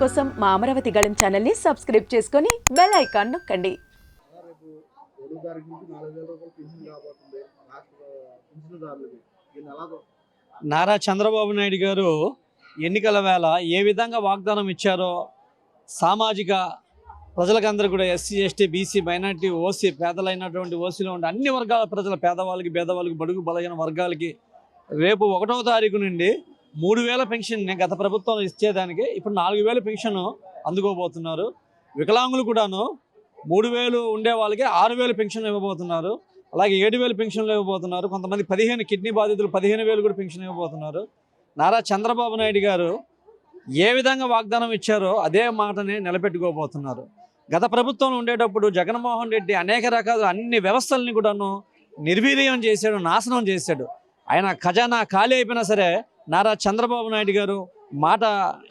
కోసం మా అమరావతి గళం ఛానల్ని సబ్స్క్రైబ్ చేసుకొని బెల్ ఐకాన్ నొక్కండి. నారా చంద్రబాబు నాయుడు గారు ఎన్నికల వేళ ఏ విధంగా వాగ్దానం ఇచ్చారో సామాజిక ప్రజలకందరూ కూడా SC ST BC minority OC పేదలైనటువంటి ఓసీలో ఉండే అన్ని వర్గాల ప్రజల పేదవాళ్ళకి పేదవాళ్ళకి బడుగు బలహీన వర్గాలకి రేపు ఒకటవ తారీఖు నుండి మూడు వేల పెన్షన్ గత ప్రభుత్వం ఇచ్చేదానికి ఇప్పుడు నాలుగు వేల పెన్షన్ అందుకోబోతున్నారు. వికలాంగులు కూడాను మూడు వేలు ఉండే వాళ్ళకి ఆరు వేలు పెన్షన్ ఇవ్వబోతున్నారు. అలాగే ఏడు వేలు పెన్షన్లు ఇవ్వబోతున్నారు. కొంతమంది పదిహేను కిడ్నీ బాధితులు పదిహేను వేలు కూడా పెన్షన్ ఇవ్వబోతున్నారు. నారా చంద్రబాబు నాయుడు గారు ఏ విధంగా వాగ్దానం ఇచ్చారో అదే మాటని నిలబెట్టుకోబోతున్నారు. గత ప్రభుత్వం ఉండేటప్పుడు జగన్మోహన్ రెడ్డి అనేక రకాల అన్ని వ్యవస్థల్ని కూడాను నిర్వీర్యం చేశాడు నాశనం చేశాడు. ఆయన ఖజానా ఖాళీ అయిపోయినా సరే నారా చంద్రబాబు నాయుడు గారు మాట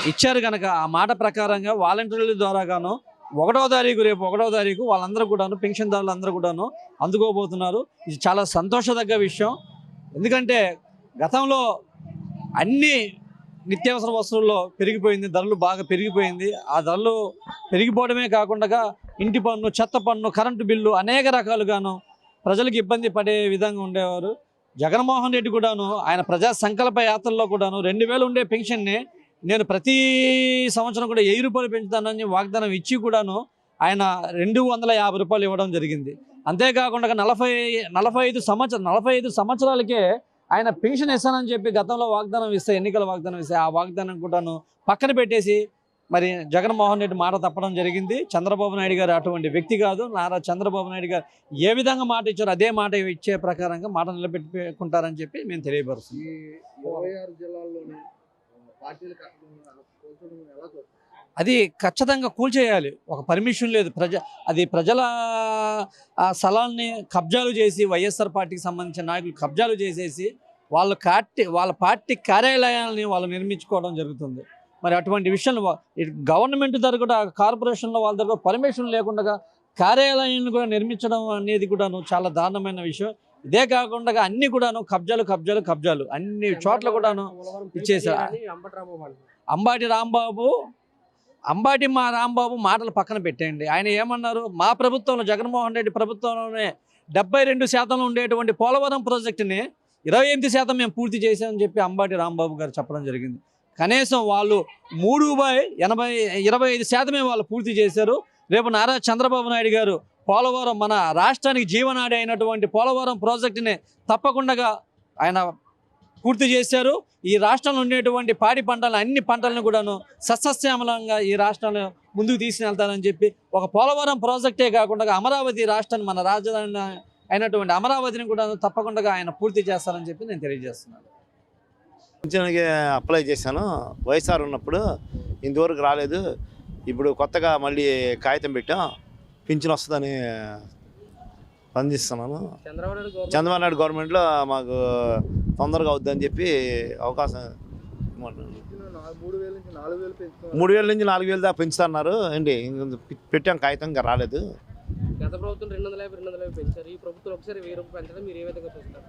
ఇచ్చారు కనుక ఆ మాట ప్రకారంగా వాలంటీర్ల ద్వారా గాను ఒకటో తారీఖు రేపు ఒకటో తారీఖు వాళ్ళందరూ కూడాను పెన్షన్దారులు అందరూ కూడాను అందుకోబోతున్నారు. ఇది చాలా సంతోషదగ్గ విషయం. ఎందుకంటే గతంలో అన్ని నిత్యావసర వస్తువుల్లో పెరిగిపోయింది ధరలు బాగా పెరిగిపోయింది. ఆ ధరలు పెరిగిపోవడమే కాకుండా ఇంటి పన్ను చెత్త పన్ను కరెంటు బిల్లు అనేక రకాలుగాను ప్రజలకు ఇబ్బంది పడే విధంగా ఉండేవారు. జగన్మోహన్ రెడ్డి కూడాను ఆయన ప్రజా సంకల్ప యాత్రలో కూడాను రెండు వేలు ఉండే పెన్షన్ని నేను ప్రతి సంవత్సరం కూడా వెయ్యి రూపాయలు పెంచుతానని వాగ్దానం ఇచ్చి కూడాను ఆయన రెండు వందల యాభై రూపాయలు ఇవ్వడం జరిగింది. అంతేకాకుండా నలభై నలభై ఐదు సంవత్సరం నలభై ఐదు సంవత్సరాలకే ఆయన పెన్షన్ ఇస్తానని చెప్పి గతంలో వాగ్దానం ఇస్తే ఎన్నికల వాగ్దానం ఇస్తే ఆ వాగ్దానం కూడాను పక్కన పెట్టేసి మరి జగన్మోహన్ రెడ్డి మాట తప్పడం జరిగింది. చంద్రబాబు నాయుడు గారు అటువంటి వ్యక్తి కాదు. నారా చంద్రబాబు నాయుడు గారు ఏ విధంగా మాట ఇచ్చారో అదే మాట ఇచ్చే ప్రకారంగా మాట నిలబెట్టుకుంటారని చెప్పి మేము చూస్తారు అది ఖచ్చితంగా కూల్చేయాలి. ఒక పర్మిషన్ లేదు. ప్రజ అది ప్రజల ఆ స్థలాల్ని కబ్జాలు చేసి వైఎస్ఆర్ పార్టీకి సంబంధించిన నాయకులు కబ్జాలు చేసేసి వాళ్ళ పార్టీ వాళ్ళ పార్టీ కార్యాలయాలని వాళ్ళు నిర్మించుకోవడం జరుగుతుంది. మరి అటువంటి విషయంలో గవర్నమెంట్ దగ్గర కూడా కార్పొరేషన్లో వాళ్ళ దగ్గర పర్మిషన్ లేకుండా కార్యాలయాన్ని కూడా నిర్మించడం అనేది కూడాను చాలా దారుణమైన విషయం. ఇదే కాకుండా అన్ని కూడాను కబ్జాలు కబ్జాలు కబ్జాలు అన్ని చోట్ల కూడాను ఇచ్చేసారు అంబాటి రాంబాబు అంబాటి మా రాంబాబు మాటలు పక్కన పెట్టేయండి. ఆయన ఏమన్నారు? మా ప్రభుత్వంలో జగన్మోహన్ రెడ్డి ప్రభుత్వంలోనే డెబ్బై రెండు శాతంలో ఉండేటువంటి పోలవరం ప్రాజెక్టుని ఇరవై ఎనిమిది శాతం మేము పూర్తి చేశామని చెప్పి అంబాటి రాంబాబు గారు చెప్పడం జరిగింది. కనీసం వాళ్ళు మూడు బై ఎనభై ఇరవై ఐదు శాతమే వాళ్ళు పూర్తి చేశారు. రేపు నారా చంద్రబాబు నాయుడు గారు పోలవరం మన రాష్ట్రానికి జీవనాడి అయినటువంటి పోలవరం ప్రాజెక్టుని తప్పకుండా ఆయన పూర్తి చేశారు. ఈ రాష్ట్రంలో ఉండేటువంటి పాడి పంటలను అన్ని పంటలను కూడాను సస్యశ్యామలంగా ఈ రాష్ట్రాన్ని ముందుకు తీసుకెళ్తారని చెప్పి ఒక పోలవరం ప్రాజెక్టే కాకుండా అమరావతి రాష్ట్రాన్ని మన రాజధాని అయినటువంటి అమరావతిని కూడా తప్పకుండా ఆయన పూర్తి చేస్తారని చెప్పి నేను తెలియజేస్తున్నాను. పింఛన్కి అప్లై చేశాను. వైఎస్ఆర్ ఉన్నప్పుడు ఇంతవరకు రాలేదు. ఇప్పుడు కొత్తగా మళ్ళీ కాగితం పెట్టాం. పింఛన్ వస్తుందని స్పందిస్తున్నాను చంద్రబాబు నాయుడు గవర్నమెంట్లో మాకు తొందరగా అవుద్దని చెప్పి అవకాశం మూడు వేల నుంచి నాలుగు వేలు దాకా పెంచుతున్నారు. ఇంక పెట్టాం కాగితం ఇంకా రాలేదు. గత ప్రభుత్వం రెండు వందల యాభై రెండు వందల యాభై పెంచారు. ఈ ప్రభుత్వం ఒకసారి వెయ్యి రూపాయలు పెంచడం మీరు ఏ విధంగా చూస్తారు?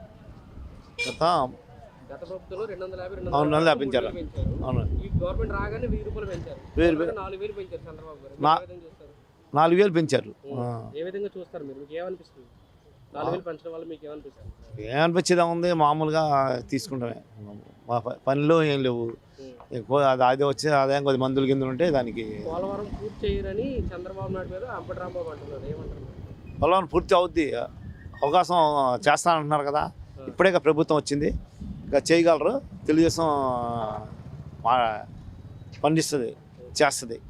గత గత ప్రభుత్వంలో రెండు వందల యాభై రెండు అవును, వందల పెంచారు. పెంచారు. అవును. ఈ గవర్నమెంట్ రాగానే వెయ్యి రూపాయలు పెంచారు. వెయ్యి తర్వాత రూపాయలు. నాలుగు వేలు పెంచారు చంద్రబాబు గారు. నా- మీరు ఏ విధంగా చూస్తారు? నాలుగు వేలు పెంచారు. ఆ. ఏ విధంగా చూస్తారు మీరు? మీకు ఏమనిపిస్తుంది? నాలుగు వేలు పెంచడం వల్ల మీకు ఏమనిపిస్తుంది? ఏమనిపించేది ఉంది మామూలుగా తీసుకుంటామే. మా ప- పనిలో ఏం లేవు. ఎక్కువ అది అది వచ్చే ఆదాయం కొద్ది మందుల కింద ఉంటే దానికి పోలవరం పూర్తి చేయరని చంద్రబాబు నాయుడు మీద అంబటి రాంబాబు అంటున్నారు. ఏమంటారు? మీరు? పొలం పూర్తి అవుద్ది. అవకాశం చేస్తానంటున్నారు కదా. ఇప్పుడే ప్రభుత్వం వచ్చింది. చేయగలరు. తెలుగుదేశం మా పండిస్తుంది చేస్తుంది.